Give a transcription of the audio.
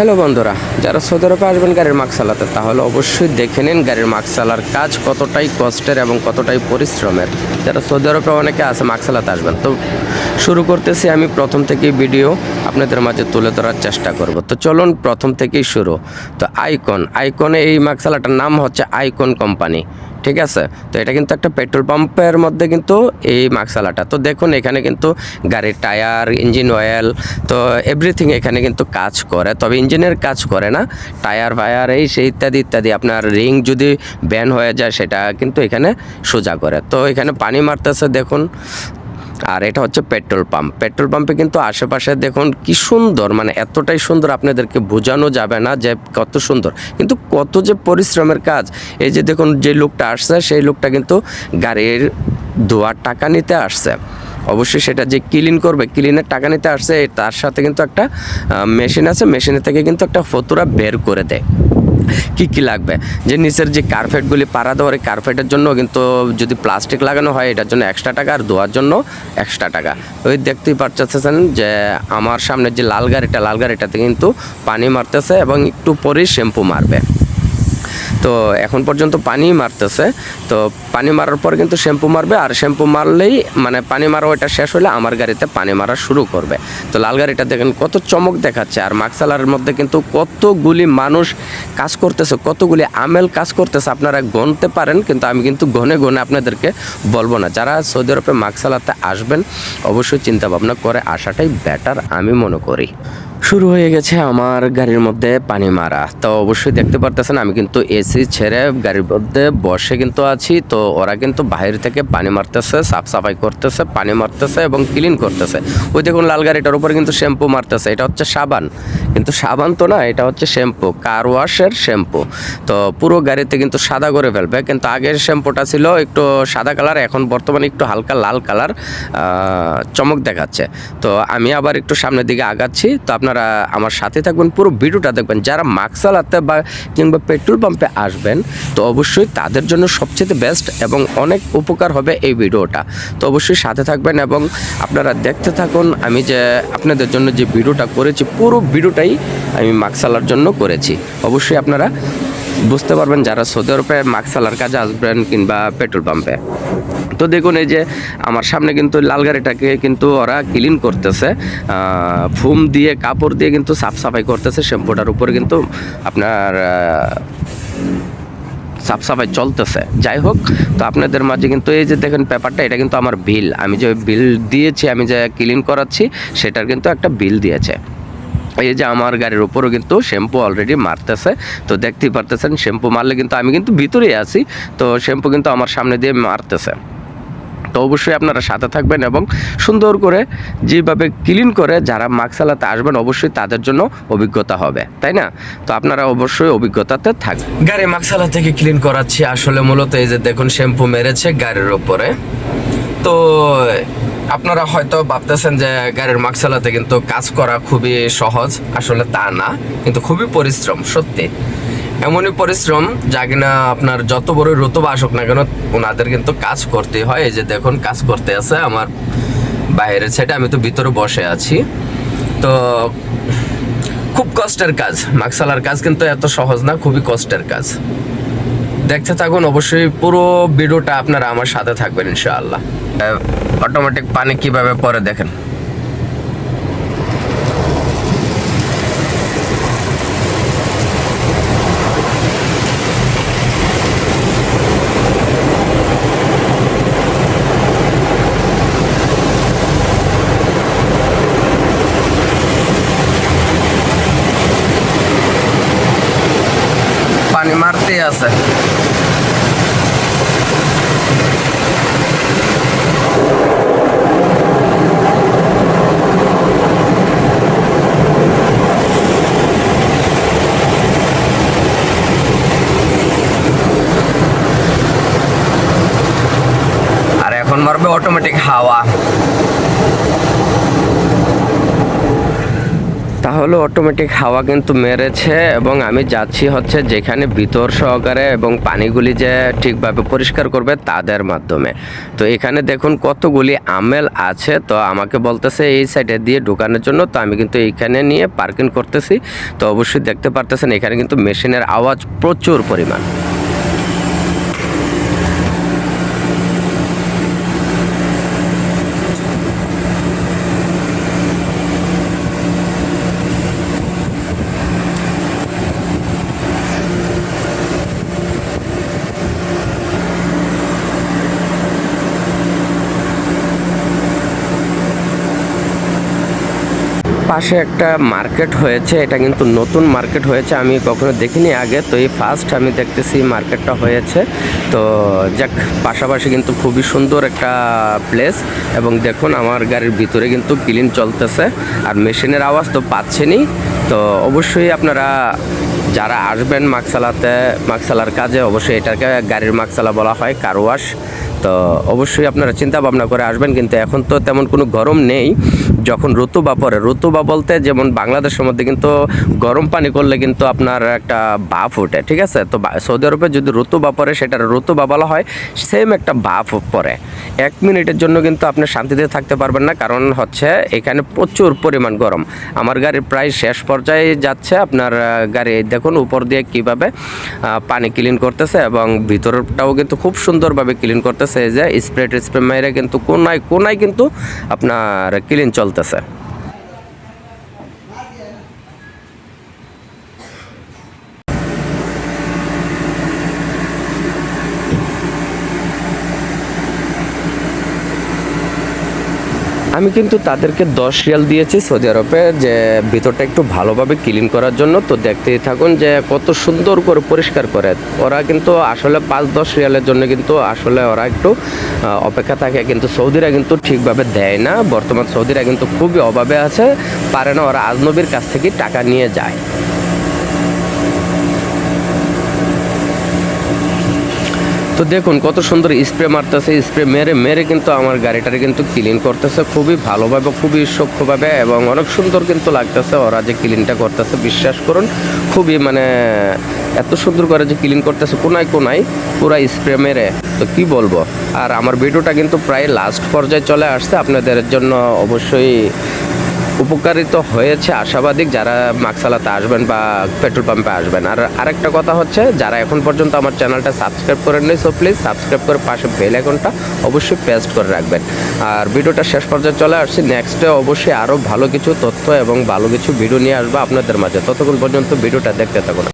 Hello বন্ধুরা, যারা Saudi আরবে আসবেন গাড়ির মাস্ক চালাতে, তাহলে অবশ্যই দেখে নিন গাড়ির মাস্ক চালার কাজ কতটাই কষ্টের এবং কতটাই পরিশ্রমের। যারা সৌদি আরবে অনেকে আছে মাস্ক চালাতে আসবেন। তো শুরু করতেছি আমি প্রথম থেকেই ভিডিও আপনাদের মাঝে তুলে ধরার চেষ্টা করব। তো চলুন প্রথম থেকেই শুরু। তো আইকন, আইকনে এই মাস্ক চালাটার নাম হচ্ছে আইকন কোম্পানি। ঠিক আছে? তো এটা কিন্তু একটা পেট্রোল পাম্পের মধ্যে কিন্তু এই মাকসালাটা। তো দেখুন, এখানে কিন্তু গাড়ির টায়ার, ইঞ্জিন অয়েল, তো এভরিথিং এখানে কিন্তু কাজ করে। তবে ইঞ্জিনের কাজ করে না। টায়ার, ফায়ার, এই সেই ইত্যাদি ইত্যাদি। আপনার রিং যদি ব্যান হয়ে যায়, সেটা কিন্তু এখানে সোজা করে। তো এখানে পানি মারতেছে, দেখুন। আর এটা হচ্ছে পেট্রোল পাম্প। পেট্রোল পাম্পে কিন্তু আশেপাশে দেখুন কি সুন্দর মানে এতটাই সুন্দর আপনাদেরকে বোঝানো যাবে না যে কত সুন্দর। কিন্তু কত যে পরিশ্রমের কাজ, এই যে দেখুন যে লোকটা আসছে, সেই লোকটা কিন্তু গাড়ির ধোয়ার টাকা নিতে আসছে। অবশ্যই সেটা যে ক্লিন করবে ক্লিনের টাকা নিতে আসছে, তার সাথে কিন্তু একটা মেশিন আছে মেশিনের থেকে কিন্তু একটা ফতুরা বের করে দেয়। কি কি লাগবে? যে নিচের যে কার্পেটগুলি পাড়া দেওয়ার এই কার্পেটের জন্য কিন্তু যদি প্লাস্টিক লাগানো হয়, এটার জন্য এক্সট্রা টাকা আর ধোয়ার জন্য এক্সট্রা টাকা। ওই দেখতেই পারতেছেন যে আমার সামনে যে লাল গাড়িটা, লাল গাড়িটাতে কিন্তু পানি মারতেছে এবং একটু পরেই শ্যাম্পু মারবে। তো এখন পর্যন্ত পানি মারতেছে। তো পানি মারার পর কিন্তু শ্যাম্পু মারবে আর শ্যাম্পু মারলেই মানে পানি মারা ওইটা শেষ হলে আমার গাড়িতে পানি মারা শুরু করবে। তো লাল গাড়িটা দেখেন কত চমক দেখাচ্ছে আর মাকসালার মধ্যে কিন্তু কতগুলি মানুষ কাজ করতেছে, কতগুলি আমেল কাজ করতেছে আপনারা গণতে পারেন, কিন্তু আমি কিন্তু গনে গনে আপনাদেরকে বলব না। যারা সৌদি আরবে মাকসালাতে আসবেন, অবশ্যই চিন্তা ভাবনা করে আসাটাই বেটার আমি মনে করি। শুরু হয়ে গেছে আমার গাড়ির মধ্যে পানি মারা। তো অবশ্যই দেখতে পারতেছেন, আমি কিন্তু এসি ছেড়ে গাড়ির মধ্যে বসে কিন্তু আছি। তো ওরা কিন্তু বাইরে থেকে পানি মারতেছে, সাফ সাফাই করতেছে, পানি মারতেছে এবং ক্লিন করতেছে। ওই দেখুন লাল গাড়িটার উপরে কিন্তু শ্যাম্পু মারতেছে, এটা হচ্ছে সাবান। কিন্তু সাবান তো না, এটা হচ্ছে শ্যাম্পু কার ওয়াশের শ্যাম্পু তো পুরো গাড়িতে কিন্তু সাদা করে ফেলবে, কিন্তু আগের শ্যাম্পুটা ছিল একটু সাদা কালার এখন বর্তমানে একটু হালকা লাল কালার চমক দেখাচ্ছে। তো আমি আবার একটু সামনের দিকে আগাচ্ছি। তো আপনারা আমার সাথে থাকবেন, পুরো ভিডিওটা দেখবেন। যারা মাস্ক চালাতে বা কিংবা পেট্রোল পাম্পে আসবেন, তো অবশ্যই তাদের জন্য সবচেয়ে বেস্ট এবং অনেক উপকার হবে এই ভিডিওটা। তো অবশ্যই সাথে থাকবেন এবং আপনারা দেখতে থাকুন, আমি যে আপনাদের জন্য যে ভিডিওটা করেছি, পুরো ভিডিওটাই আমি মাস্ক চালার জন্য করেছি। অবশ্যই আপনারা বুঝতে পারবেন যারা সৌদি আরবে মাস্ক চালার কাজে আসবেন কিংবা পেট্রোল পাম্পে। তো দেখুন, এই যে আমার সামনে কিন্তু লাল গাড়িটাকে কিন্তু ওরা ক্লিন করতেছে। ফুম দিয়ে, কাপড় দিয়ে কিন্তু সাফ সাফাই করতেছে। শ্যাম্পুটার উপরে কিন্তু আপনার সাফ সাফাই চলতেছে। যাই হোক, তো আপনাদের মাঝে কিন্তু এই যে দেখেন পেপারটা এটা কিন্তু আমার বিল। আমি যে বিল দিয়েছি, আমি যে ক্লিন করাচ্ছি, সেটার কিন্তু একটা বিল দিয়েছে। এই যে আমার গাড়ির উপরও কিন্তু শ্যাম্পু অলরেডি মারতেছে। তো দেখতেই পারতেছেন, শ্যাম্পু মারলে কিন্তু আমি কিন্তু ভিতরেই আছি। তো শ্যাম্পু কিন্তু আমার সামনে দিয়ে মারতেছে। তো অবশ্যই আপনারা সাথে থাকবেন এবং সুন্দর করে যেভাবে ক্লিন করে যারা মাস্ক চালাতে আসবেন অবশ্যই তাদের জন্য অভিজ্ঞতা হবে, তাই না? তো আপনারা অবশ্যই অভিজ্ঞতাতে থাকবেন। গাড়ি মাস্ক চালা থেকে ক্লিন করাচ্ছি আসলে মূলত এই যে দেখুন শ্যাম্পু মেরেছে গাড়ির উপরে। তো আপনারা হয়তো ভাবতেছেন যে গাড়ির মাস্ক চালাতে কিন্তু কাজ করা খুবই সহজ, আসলে তা না, কিন্তু খুবই পরিশ্রম, সত্যি। এমনই পরিশ্রম, যা কিনা আপনার যত বড় ঋতু আসুক না কেন ওনাদের কিন্তু কাজ করতে হয়। এই যে দেখুন, কাজ করতে আছে আমার বাইরের সাইডে আমি তো ভিতরে বসে আছি। তো খুব কষ্টের কাজ। মাকসালার কাজ কিন্তু এত সহজ না, খুবই কষ্টের কাজ। দেখতে থাকুন, অবশ্যই পুরো ভিডিওটা আপনারা আমার সাথে থাকবেন, ইনশাআল্লাহ। অটোমেটিক পানি কীভাবে পরে দেখেন। পানি আছে। আর এখন মারবে অটোমেটিক হাওয়া। তাহলে অটোমেটিক হাওয়া কিন্তু মেরেছে এবং আমি যাচ্ছি হচ্ছে যেখানে ভিতর সহকারে এবং পানিগুলি যে ঠিকভাবে পরিষ্কার করবে তাদের মাধ্যমে। তো এখানে দেখুন কতগুলি আমেল আছে, তো আমাকে বলতেছে এই সাইডে দিয়ে ঢোকানোর জন্য, তো আমি কিন্তু এইখানে নিয়ে পার্কিং করতেছি। তো অবশ্যই দেখতে পারতেছেন এখানে কিন্তু মেশিনের আওয়াজ প্রচুর পরিমাণ। পাশে একটা মার্কেট হয়েছে, এটা কিন্তু নতুন মার্কেট হয়েছে, আমি কখনো দেখিনি আগে, তো এই ফার্স্ট আমি দেখতেছি মার্কেটটা হয়েছে। তো যাক, পাশাপাশি কিন্তু খুবই সুন্দর একটা প্লেস এবং দেখুন আমার গাড়ির ভিতরে কিন্তু ক্লিন চলতেছে, আর মেশিনের আওয়াজ তো পাচ্ছেনি তো অবশ্যই আপনারা যারা আসবেন মাকসালাতে, মাকসালার কাজে, অবশ্যই এটাকে গাড়ির মাকসালা বলা হয় কারওয়াশ তো অবশ্যই আপনারা চিন্তা ভাবনা করে আসবেন, কিন্তু এখন তো তেমন কোনো গরম নেই। যখন ঋতু বা পরে ঋতু বা বলতে যেমন বাংলাদেশের মধ্যে কিন্তু গরম পানি করলে কিন্তু আপনার একটা বাফ ওঠে, ঠিক আছে? তো সৌদি আরবে যদি ঋতু বা পরে, সেটার ঋতু বা বলা হয় সেম একটা বাফ পরে। এক মিনিটের জন্য কিন্তু আপনি শান্তিতে থাকতে পারবেন না, কারণ হচ্ছে এখানে প্রচুর পরিমাণ গরম। আমার গাড়ি প্রায় শেষ পর্যায়ে যাচ্ছে, আপনার গাড়ি দেখুন, উপর দিয়ে কীভাবে পানি ক্লিন করতেছে এবং ভিতরটাও কিন্তু খুব সুন্দরভাবে ক্লিন করতেছে। এই যে স্প্রে স্প্রে মেরে কিন্তু কোনায় কোনায় কিন্তু আপনার ক্লিন চলতেছে। আমি কিন্তু তাদেরকে দশ রিয়াল দিয়েছি সৌদি আরবে যে ভিতরটা একটু ভালোভাবে ক্লিন করার জন্য। তো দেখতেই থাকুন যে কত সুন্দর করে পরিষ্কার করে। ওরা কিন্তু আসলে পাঁচ দশ রিয়ালের জন্য কিন্তু আসলে ওরা একটু অপেক্ষা থাকে। কিন্তু সৌদিরা কিন্তু ঠিকভাবে দেয় না। বর্তমান সৌদিরা কিন্তু খুবই অভাবে আছে। পারে না ওরা আজনবীর কাছ থেকে টাকা নিয়ে যায়। তো দেখুন, কত সুন্দর স্প্রে মারতেছে স্প্রে মেরে মেরে কিন্তু আমার গাড়িটারে কিন্তু ক্লিন করতেছে, খুবই ভালোভাবে, খুবই সূক্ষ্মভাবে এবং অনেক সুন্দর কিন্তু লাগতেছে। ওরা যে ক্লিনটা করতেছে, বিশ্বাস করুন, খুবই মানে এত সুন্দর করে যে ক্লিন করতেছে, কোনায় কোনায় পুরা স্প্রে মেরে। তো কি বলব? আর আমার ভিডিওটা কিন্তু প্রায় লাস্ট পর্যায়ে চলে আসছে, আপনাদের জন্য অবশ্যই উপকারিত হয়েছে আশাবাদী যারা মাকসালাতে আসবেন বা পেট্রোল পাম্পে আসবেন। আর আরেকটা কথা হচ্ছে, যারা এখন পর্যন্ত আমার চ্যানেলটা সাবস্ক্রাইব করেন নি সো প্লিজ সাবস্ক্রাইব করে পাশে বেল আইকনটা অবশ্যই পেস্ট করে রাখবেন। আর ভিডিওটা শেষ পর্যায়ে চলে আসছি নেক্সটে অবশ্যই আরও ভালো কিছু তথ্য এবং ভালো কিছু ভিডিও নিয়ে আসব আপনাদের মাঝে। ততক্ষণ পর্যন্ত ভিডিওটা দেখতে থাকুন।